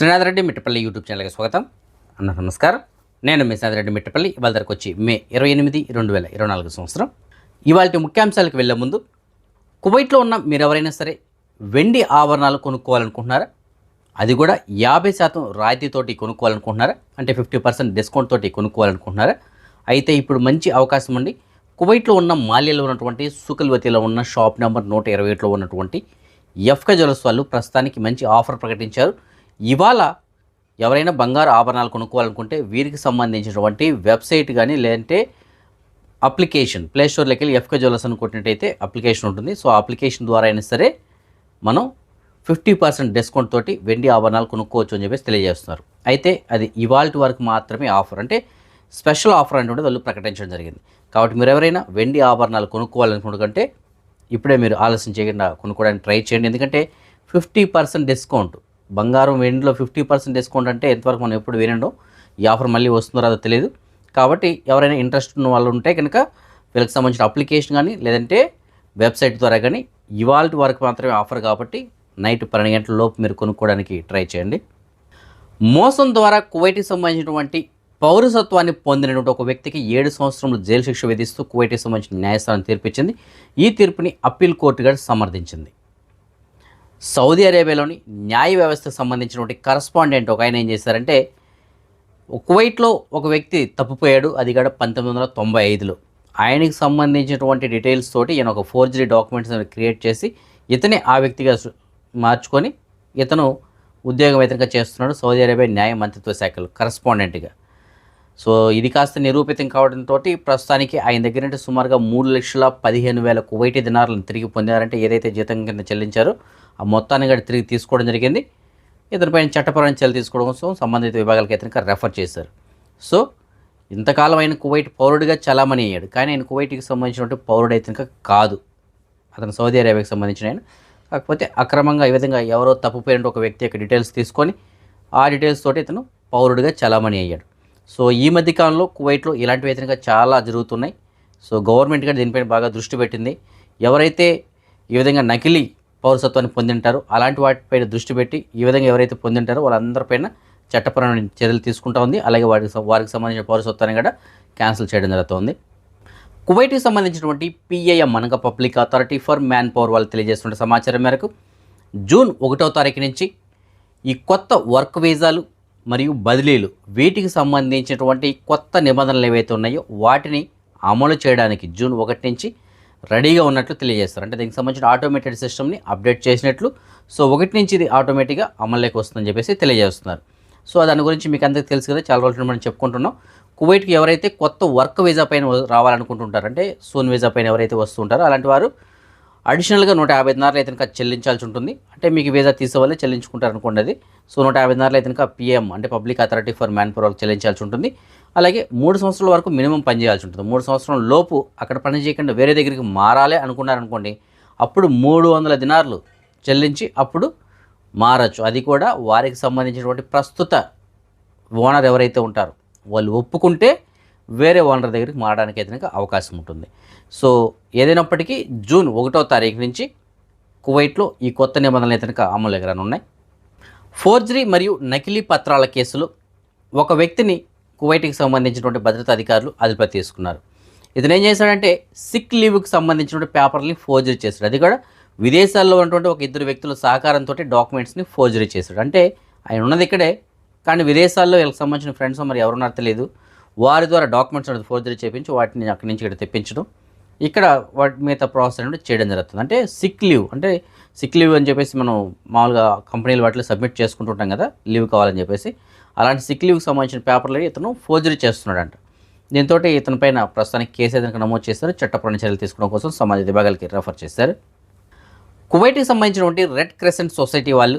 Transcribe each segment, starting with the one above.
Srinath Reddy Mittapalli YouTube ఛానల్కి స్వాగతం. అన్న నమస్కారం. నేను మీ శ్రీనాథ్ రెడ్డి మిట్టపల్లి. ఇవాళ ధరకు వచ్చి మే ఇరవై ఎనిమిది రెండు వేల ఇరవై నాలుగు సంవత్సరం. ఇవాళ ముఖ్యాంశాలకు వెళ్ళే ముందు కువైట్లో ఉన్న మీరు ఎవరైనా సరే వెండి ఆభరణాలు కొనుక్కోవాలనుకుంటున్నారా? అది కూడా యాభై శాతం రాయితీతోటి కొనుక్కోవాలనుకుంటున్నారా? అంటే ఫిఫ్టీ పర్సెంట్ డిస్కౌంట్ తోటి కొనుక్కోవాలనుకుంటున్నారా? అయితే ఇప్పుడు మంచి అవకాశం అండి. కువైట్లో ఉన్న మాల్యలో ఉన్నటువంటి సుకల్వతిలో ఉన్న షాప్ నెంబర్ నూట ఇరవై ఏడులో ఉన్నటువంటి ఎఫ్క జ్యువెలర్స్ వాళ్ళు ప్రస్తుతానికి మంచి ఆఫర్ ప్రకటించారు. ఇవాళ ఎవరైనా బంగారు ఆభరణాలు కొనుక్కోవాలనుకుంటే వీరికి సంబంధించినటువంటి వెబ్సైట్ కానీ లేదంటే అప్లికేషన్ ప్లేస్టోర్లోకి వెళ్ళి ఎఫ్కే జ్యువెలర్స్ అని కొట్టినట్టయితే అప్లికేషన్ ఉంటుంది. సో అప్లికేషన్ ద్వారా అయినా సరే మనం ఫిఫ్టీ పర్సెంట్ డిస్కౌంట్ తోటి వెండి ఆభరణాలు కొనుక్కోవచ్చు అని చెప్పేసి తెలియజేస్తున్నారు. అయితే అది ఇవాల్టి వరకు మాత్రమే ఆఫర్ అంటే స్పెషల్ ఆఫర్ అంటే వాళ్ళు ప్రకటించడం జరిగింది. కాబట్టి మీరు ఎవరైనా వెండి ఆభరణాలు కొనుక్కోవాలనుకుంటే ఇప్పుడే మీరు ఆలస్యం చేయకుండా కొనుక్కోవడానికి ట్రై చేయండి. ఎందుకంటే ఫిఫ్టీ పర్సెంట్ డిస్కౌంట్ బంగారం వెండిలో ఫిఫ్టీ పర్సెంట్ డిస్కౌంట్ అంటే ఎంతవరకు మనం ఎప్పుడు వినండో ఈ ఆఫర్ మళ్ళీ వస్తుందో రాదో తెలియదు. కాబట్టి ఎవరైనా ఇంట్రెస్ట్ ఉన్న వాళ్ళు ఉంటే కనుక వీళ్ళకి సంబంధించిన అప్లికేషన్ కానీ లేదంటే వెబ్సైట్ ద్వారా కానీ ఇవాళ వరకు మాత్రమే ఆఫర్ కాబట్టి నైట్ పన్నెండు గంటల లోపు మీరు కొనుక్కోవడానికి ట్రై చేయండి. మోసం ద్వారా కువైట్కి సంబంధించినటువంటి పౌరసత్వాన్ని పొందినటువంటి ఒక వ్యక్తికి ఏడు సంవత్సరములు జైలు శిక్ష విధిస్తూ కువైట్కి సంబంధించిన న్యాయస్థానం తీర్పిచ్చింది. ఈ తీర్పుని అప్పీల్ కోర్టు గారు సమర్థించింది. సౌదీ అరేబియాలోని న్యాయ వ్యవస్థకు సంబంధించినటువంటి కరస్పాండెంట్ ఒక ఆయన ఏం చేశారంటే కువైట్లో ఒక వ్యక్తి తప్పిపోయాడు అది కూడా పంతొమ్మిది వందల తొంభై ఐదులో. ఆయనకి సంబంధించినటువంటి డీటెయిల్స్ తోటి ఈయన ఒక ఫోర్జరీ డాక్యుమెంట్స్ క్రియేట్ చేసి ఇతనే ఆ వ్యక్తిగా మార్చుకొని ఇతను ఉద్యోగం ఇతనిగా చేస్తున్నాడు సౌదీ అరేబియా న్యాయ మంత్రిత్వ శాఖలో కరస్పాండెంట్గా సో ఇది కాస్త నిరూపితం కావడంతో ప్రస్తుతానికి ఆయన దగ్గర నుండి సుమారుగా మూడు లక్షల పదిహేను వేల కువైటీ దినారులను తిరిగి పొందారంటే ఏదైతే జీతం కింద చెల్లించారో ఆ మొత్తాన్ని కూడా తిరిగి తీసుకోవడం జరిగింది. ఇతనిపైన చట్టపరమైన చర్యలు తీసుకోవడం కోసం సంబంధిత విభాగాలకి ఇతనికి రెఫర్ చేశారు. సో ఇంతకాలం ఆయన కువైట్ పౌరుడిగా చలామణి అయ్యాడు. కానీ ఆయన కువైట్కి సంబంధించినటువంటి పౌరుడు అయితే కాదు. అతను సౌదీ అరేబియాకి సంబంధించిన ఆయన. కాకపోతే అక్రమంగా ఈ విధంగా ఎవరో తప్పిపోయిన ఒక వ్యక్తి యొక్క డీటెయిల్స్ తీసుకొని ఆ డీటెయిల్స్ తోటి ఇతను పౌరుడిగా చలామణి అయ్యాడు. సో ఈ మధ్య కాలంలో కువైట్లో ఇలాంటివి అయితే చాలా జరుగుతున్నాయి. సో గవర్నమెంట్ కూడా దీనిపైన బాగా దృష్టి పెట్టింది. ఎవరైతే ఈ విధంగా నకిలీ పౌరసత్వాన్ని పొందింటారో అలాంటి వాటిపైన దృష్టి పెట్టి ఈ విధంగా ఎవరైతే పొందింటారో వాళ్ళందరిపైన చట్టపరమైన చర్యలు తీసుకుంటా ఉంది. అలాగే వారికి వారికి సంబంధించిన పౌరసత్వాన్ని కూడా క్యాన్సిల్ చేయడం జరుగుతుంది. కువైట్కి సంబంధించినటువంటి పిఐఎం అనగా public authority for manpower వాళ్ళు తెలియజేస్తున్న సమాచారం మేరకు జూన్ ఒకటో తారీఖు నుంచి ఈ కొత్త వర్క్ వీజాలు మరియు బదిలీలు వీటికి సంబంధించినటువంటి కొత్త నిబంధనలు ఏవైతే ఉన్నాయో వాటిని అమలు చేయడానికి జూన్ ఒకటి నుంచి రెడీగా ఉన్నట్లు తెలియజేస్తారు. అంటే దీనికి సంబంధించిన ఆటోమేటెడ్ సిస్టమ్ని అప్డేట్ చేసినట్లు. సో ఒకటి నుంచి ఇది ఆటోమేటిక్గా అమల్లోకి వస్తుందని చెప్పేసి తెలియజేస్తున్నారు. సో దాని గురించి మీకు అందరికీ తెలుసు కదా చాలా రోజులు మనం చెప్పుకుంటున్నాం. కువైట్కి ఎవరైతే కొత్త వర్క్ వీజా పైన రావాలనుకుంటుంటారంటే సోన్ వీజా పైన ఎవరైతే వస్తుంటారో అలాంటి వారు అడిషనల్గా నూట యాభై నార్లు అయితే కనుక చెల్లించాల్సి ఉంటుంది. అంటే మీకు వీసా తీసేవాళ్ళే చెల్లించుకుంటారు అనుకోండి అది. సో నూట యాభై నాలుగు అయితే కనుక పిఎం అంటే public authority for manpower చెల్లించాల్సి ఉంటుంది. అలాగే మూడు సంవత్సరాల వరకు మినిమం పని చేయాల్సి ఉంటుంది. మూడు సంవత్సరం లోపు అక్కడ పని చేయకుండా వేరే దగ్గరికి మారాలి అనుకున్నారనుకోండి అప్పుడు మూడు వందల దినార్లు చెల్లించి అప్పుడు మారచ్చు. అది కూడా వారికి సంబంధించినటువంటి ప్రస్తుత ఓనర్ ఎవరైతే ఉంటారో వాళ్ళు ఒప్పుకుంటే వేరే ఓనర్ దగ్గరికి మారడానికి అయితే అవకాశం ఉంటుంది. సో ఏదైనప్పటికీ జూన్ ఒకటో తారీఖు నుంచి కువైట్లో ఈ కొత్త నిబంధనలు అయితే అమలు ఎగరనున్నాయి ఫోర్జరీ మరియు నకిలీ పత్రాల కేసులు ఒక వ్యక్తిని కువైట్కి సంబంధించినటువంటి భద్రతా అధికారులు అదుపులో తీసుకున్నారు. ఇతను ఏం చేశాడంటే సిక్ లీవ్కి సంబంధించినటువంటి పేపర్ని ఫోర్జరీ చేశాడు. అది కూడా విదేశాల్లో ఉన్నటువంటి ఒక ఇద్దరు వ్యక్తుల సహకారంతో డాక్యుమెంట్స్ని ఫోర్జరీ చేశాడు. అంటే ఆయన ఉన్నది ఇక్కడే కానీ విదేశాల్లో వీళ్ళకి సంబంధించిన ఫ్రెండ్స్ మరి ఎవరున్నారో తెలియదు. వారి ద్వారా డాక్యుమెంట్స్ అనేది ఫోర్జరీ చేయించి వాటిని అక్కడి నుంచి ఇక్కడ తెప్పించడం. ఇక్కడ వాటి మిగతా ప్రాసెస్ అనేది చేయడం జరుగుతుంది. అంటే సిక్ లీవ్ అంటే సిక్ లీవ్ అని చెప్పేసి మనం మామూలుగా కంపెనీలు వాటిలో సబ్మిట్ చేసుకుంటుంటాం కదా లీవ్ కావాలని చెప్పేసి. అలాంటి సిక్ లీవ్కి సంబంధించిన పేపర్లు ఇతను ఫోర్జరీ చేస్తున్నాడంట. దీంతో ఇతని పైన ప్రస్తుతానికి కేసు ఏదైనా నమోదు చేస్తారు చట్టపరమైన చర్యలు తీసుకోవడం కోసం సమాజ విభాగాలకి రెఫర్ చేశారు. కువైట్కి సంబంధించినటువంటి రెడ్ క్రెసెంట్ సొసైటీ వాళ్ళు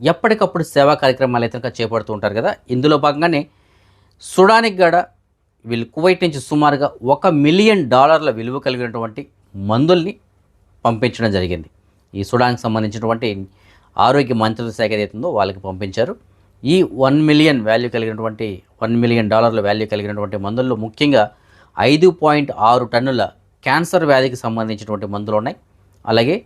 ఎప్పటికప్పుడు సేవా కార్యక్రమాలు అయితే చేపడుతూ ఉంటారు కదా ఇందులో భాగంగానే సుడానిక్ గడ వీళ్ళు కువైట్ నుంచి సుమారుగా ఒక మిలియన్ డాలర్ల విలువ కలిగినటువంటి మందుల్ని పంపించడం జరిగింది. ఈ సుడాన్కి సంబంధించినటువంటి ఆరోగ్య మంత్రిత్వ శాఖ ఏదైతుందో వాళ్ళకి పంపించారు. ఈ వన్ మిలియన్ వాల్యూ కలిగినటువంటి వన్ మిలియన్ డాలర్ల వాల్యూ కలిగినటువంటి మందుల్లో ముఖ్యంగా ఐదు పాయింట్ ఆరు టన్నుల క్యాన్సర్ వ్యాధికి సంబంధించినటువంటి మందులు ఉన్నాయి. అలాగే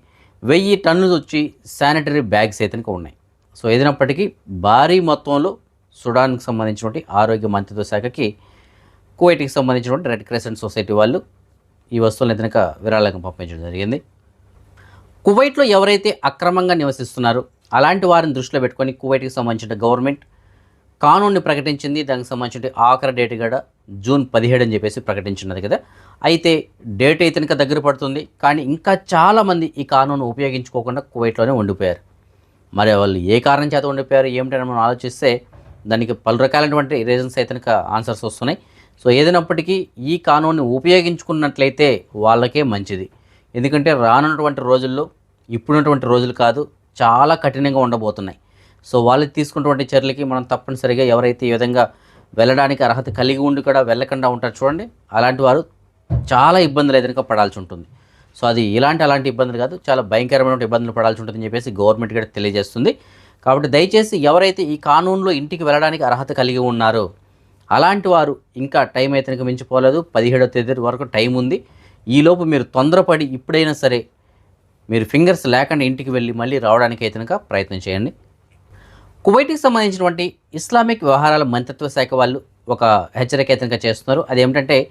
వెయ్యి టన్నులు వచ్చి శానిటరీ బ్యాగ్స్ అయితే ఉన్నాయి. సో ఏదైనప్పటికీ భారీ మొత్తంలో సుడాన్కి సంబంధించినటువంటి ఆరోగ్య మంత్రిత్వ శాఖకి కువైట్కి సంబంధించినటువంటి రెడ్ క్రెసెంట్ సొసైటీ వాళ్ళు ఈ వస్తువులను ఇతనిక విరాళంగా పంపించడం జరిగింది. కువైట్లో ఎవరైతే అక్రమంగా నివసిస్తున్నారో అలాంటి వారిని దృష్టిలో పెట్టుకొని కువైట్కి సంబంధించిన గవర్నమెంట్ కానూన్ని ప్రకటించింది. దానికి సంబంధించిన ఆఖరి డేట్ కూడా జూన్ పదిహేడు అని చెప్పేసి ప్రకటించినది కదా. అయితే డేట్ అయితే ఇంకా దగ్గర పడుతుంది. కానీ ఇంకా చాలామంది ఈ కానూను ఉపయోగించుకోకుండా కువైట్లోనే ఉండిపోయారు. మరి వాళ్ళు ఏ కారణం చేత ఉండిపోయారు? ఏమిటని మనం ఆలోచిస్తే దానికి పలు రకాలైనటువంటి రీజన్స్ అయితే ఆన్సర్స్ వస్తున్నాయి. సో ఏదైనప్పటికీ ఈ కానూన్ని ఉపయోగించుకున్నట్లయితే వాళ్ళకే మంచిది. ఎందుకంటే రానున్నటువంటి రోజుల్లో ఇప్పుడున్నటువంటి రోజులు కాదు చాలా కఠినంగా ఉండబోతున్నాయి. సో వాళ్ళు తీసుకున్నటువంటి చర్యలకి మనం తప్పనిసరిగా ఎవరైతే ఈ విధంగా వెళ్ళడానికి అర్హత కలిగి ఉండి కూడా వెళ్ళకుండా ఉంటారు చూడండి అలాంటి వారు చాలా ఇబ్బందులు ఎదురుగా పడాల్సి ఉంటుంది. సో అది ఇలాంటి అలాంటి ఇబ్బందులు కాదు చాలా భయంకరమైన ఇబ్బందులు పడాల్సి ఉంటుందని చెప్పేసి గవర్నమెంట్ కూడా తెలియజేస్తుంది. కాబట్టి దయచేసి ఎవరైతే ఈ కానూన్లో ఇంటికి వెళ్ళడానికి అర్హత కలిగి ఉన్నారో అలాంటి వారు ఇంకా టైం అయితే మించిపోలేదు. పదిహేడో తేదీ వరకు టైం ఉంది. ఈలోపు మీరు తొందరపడి ఇప్పుడైనా సరే మీరు ఫింగర్స్ లేకుండా ఇంటికి వెళ్ళి మళ్ళీ రావడానికి అయితే ప్రయత్నం చేయండి. కువైట్కి సంబంధించినటువంటి ఇస్లామిక్ వ్యవహారాల మంత్రిత్వ శాఖ వాళ్ళు ఒక హెచ్చరిక అయితే చేస్తున్నారు. అదేమిటంటే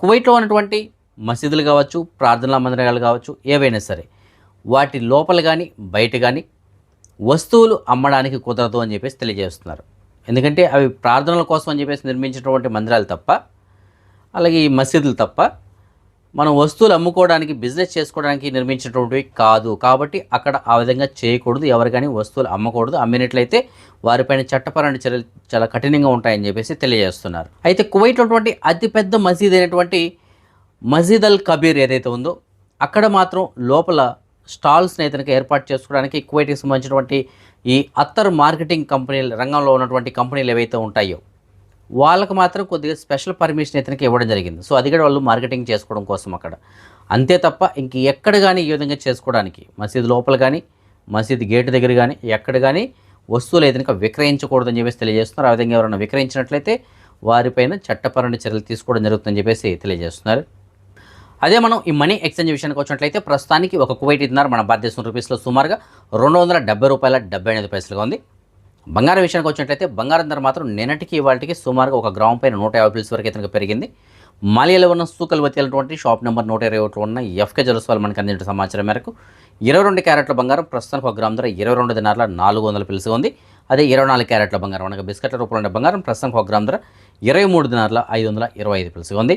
కువైట్లో ఉన్నటువంటి మసీదులు కావచ్చు ప్రార్థనా మందిరాలు కావచ్చు ఏవైనా సరే వాటి లోపల కానీ బయట కానీ వస్తువులు అమ్మడానికి కుదరదు అని చెప్పేసి తెలియజేస్తున్నారు. ఎందుకంటే అవి ప్రార్థనల కోసం అని చెప్పేసి నిర్మించినటువంటి మందిరాలు తప్ప అలాగే ఈ మసీదులు తప్ప మనం వస్తువులు అమ్ముకోవడానికి బిజినెస్ చేసుకోవడానికి నిర్మించినటువంటివి కాదు. కాబట్టి అక్కడ ఆ విధంగా చేయకూడదు. ఎవరు కానీ వస్తువులు అమ్మకూడదు. అమ్మినట్లయితే వారిపైన చట్టపరమైన చర్యలు చాలా కఠినంగా ఉంటాయని చెప్పేసి తెలియజేస్తున్నారు. అయితే కువైట్లోటువంటి ఉన్నటువంటి అతిపెద్ద మసీద్ అయినటువంటి మసీద్ అల్ కబీర్ ఏదైతే ఉందో అక్కడ మాత్రం లోపల స్టాల్స్ని అయితే ఏర్పాటు చేసుకోవడానికి కువైట్కి సంబంధించినటువంటి ఈ అత్తర్ మార్కెటింగ్ కంపెనీల రంగంలో ఉన్నటువంటి కంపెనీలు ఏవైతే ఉంటాయో వాళ్ళకు మాత్రం కొద్దిగా స్పెషల్ పర్మిషన్ ఇతనికి ఇవ్వడం జరిగింది. సో అది కూడా వాళ్ళు మార్కెటింగ్ చేసుకోవడం కోసం అక్కడ. అంతే తప్ప ఇంక ఎక్కడ కానీ ఈ విధంగా చేసుకోవడానికి మసీదు లోపల కానీ మసీదు గేట్ దగ్గర కానీ ఎక్కడ కానీ వస్తువులు ఏదైనా విక్రయించకూడదని చెప్పేసి తెలియజేస్తున్నారు. ఆ విధంగా ఎవరైనా విక్రయించినట్లయితే వారిపైన చట్టపరమైన చర్యలు తీసుకోవడం జరుగుతుందని చెప్పేసి తెలియజేస్తున్నారు. అదే మనం ఈ మనీ ఎక్స్చేంజ్ విషయానికి వచ్చినట్లయితే ప్రస్తుతానికి ఒక కువైట్ ఇద్దరు మన భారతదేశం రూపీస్లో సుమారుగా రెండు వందల డెబ్బై రూపాయల డెబ్బై ఎనిమిది పైసలుగా ఉంది. బంగారం విషయానికి వచ్చినట్లయితే బంగారం ధర మాత్రం నిన్నటికి ఇవాళకి సుమారుగా ఒక గ్రామ్ పైన నూట యాభై పిల్స్ వరకు అయితే పెరిగింది. మాలియాలో ఉన్న సూకల్ వచ్చేటువంటి షాప్ నెంబర్ నూట ఇరవై ఒకటి ఉన్న ఎఫ్కే జలస్ మనకి మనకు అందించిన సమాచారం మేరకు ఇరవై రెండు క్యారెట్ల బంగారం ప్రస్తుతానికి ఒక గ్రామ్ ధర ఇరవై రెండు దినాల నాలుగు వందల పిలుసుగా ఉంది. అదే ఇరవై నాలుగు క్యారెట్ల బంగారం అనగా బిస్కెట్ల రూపంలో ఉండే బంగారం ప్రస్తుతానికి ఒక గ్రామ్ ధర ఇరవై మూడు దినాల ఐదు వందల ఇరవై ఐదు పిలుసుగా ఉంది.